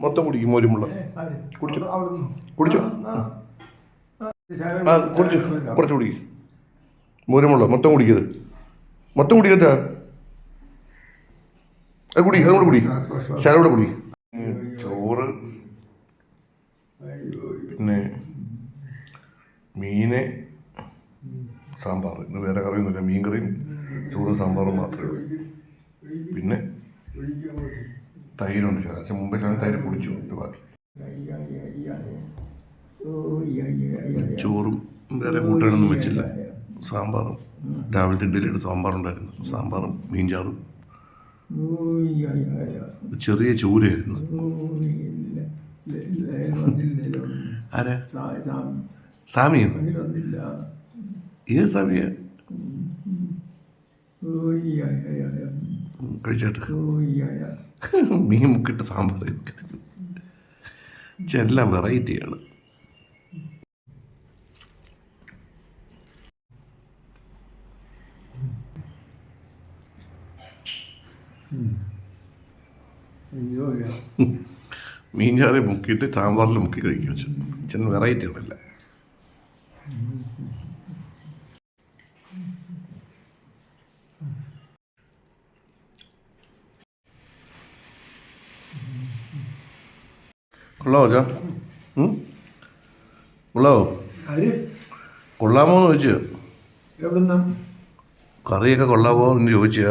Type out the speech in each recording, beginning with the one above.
മൊത്തം കുടിക്കും മോരുമുള്ള കുടിച്ചു. കുടിച്ചു. ആ. കുടിച്ചു? കുറച്ച് കുടിക്കും. മോരുമുള്ള മൊത്തം കുടിക്കരുത്. മൊത്തം കുടിക്കത്ത അത് കുടി അതും കൂടെ കുടി ശരൂടെ കുടി ചോറ് പിന്നെ മീന് സാമ്പാർ ഇന്ന് വേറെ കറിയൊന്നുമില്ല. മീൻ കറിയും ചോറ് സാമ്പാറും മാത്രമേ ഉള്ളൂ. പിന്നെ? തൈരുണ്ട് ശാല അച്ഛൻ മുമ്പേ ശാല തൈര് കുടിച്ചു. ഇത് ബാക്കി. ചോറും വേറെ കൂട്ടാനൊന്നും വെച്ചില്ല. സാമ്പാറും. രാവിലത്തെ ഇഡ്ഡലിയുടെ സാമ്പാറുണ്ടായിരുന്നു. സാമ്പാറും മീൻചാറും. ചെറിയ ചൂരയായിരുന്നു. ആരാ? സാമിയോ? ഏത് സാമിയ? കഴിച്ചിട്ട് മീൻ മുക്കിട്ട് സാമ്പാർ എല്ലാം വെറൈറ്റിയാണ്. മീൻ ചാറി മുക്കിയിട്ട് സാമ്പാറിൽ മുക്കി കഴിക്കും. വെച്ചു ചെന്ന് വെറൈറ്റി ആണല്ല. കൊള്ളാവോ ചാ? കൊള്ളാവോ കൊള്ളാമോന്ന് കൊള്ളാമോ എന്ന് ചോദിച്ചു. കറിയൊക്കെ കൊള്ളാമോ എന്ന് ചോദിച്ചാ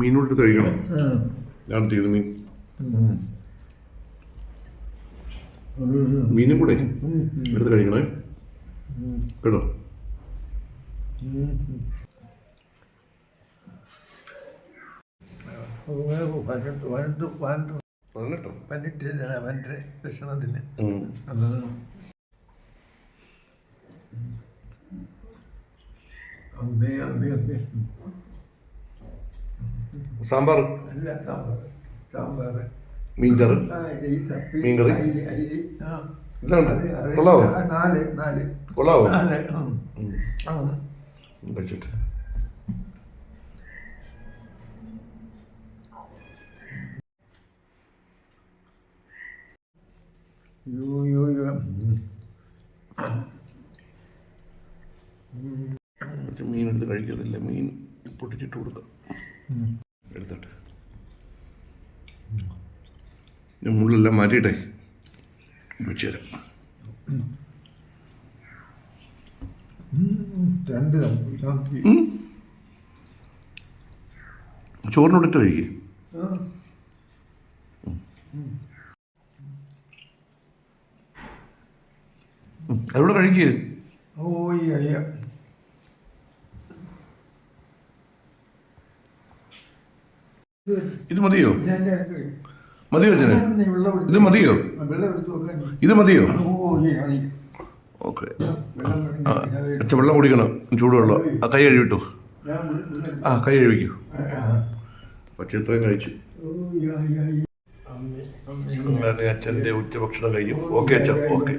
മീനോട്ട് കഴിക്കണം. ഞാൻ തീർന്നു മീൻ. മീനും കൂടെ എടുത്ത് കഴിക്കണേ. കേട്ടോ? അവന്റെ ഭക്ഷണത്തിന്. അമ്മേ അമ്മേ അമ്മേ സാമ്പാർ അല്ല സാമ്പാർ സാമ്പാർ മീൻകറി? മീൻകറി? അരി ആ കൊള്ളാവോ? നാല് നാല്. കൊള്ളാവോ? കുറച്ച് മീൻ എടുത്ത് കഴിക്കത്തില്ല. മീൻ പൊട്ടിച്ചിട്ട് കൊടുക്കാം. എടുത്തോട്ടെ. മുള്ളെല്ലാം മാറ്റിയിട്ടെ. വെച്ച് തരാം രണ്ട്. ചോറിനോടിട്ട് കഴിക്കേ. അവിടെ കഴിക്കേ. ഓയ് അയ്യ. ഇത് മതിയോ? മതിയോ അച്ഛനെ ഇത് മതിയോ? ഇത് മതിയോ? ഓക്കെ. അച്ഛൻ വെള്ളം കുടിക്കണം. ചൂടുവെള്ളം. ആ കൈ കഴുകിട്ടു ആ കൈ കഴുകിക്കൂ. പക്ഷെ ഇത്രയും കഴിച്ചു. അച്ഛന്റെ ഉച്ചഭക്ഷണം കഴിയും. ഓക്കെ അച്ഛൻ ഓക്കെ.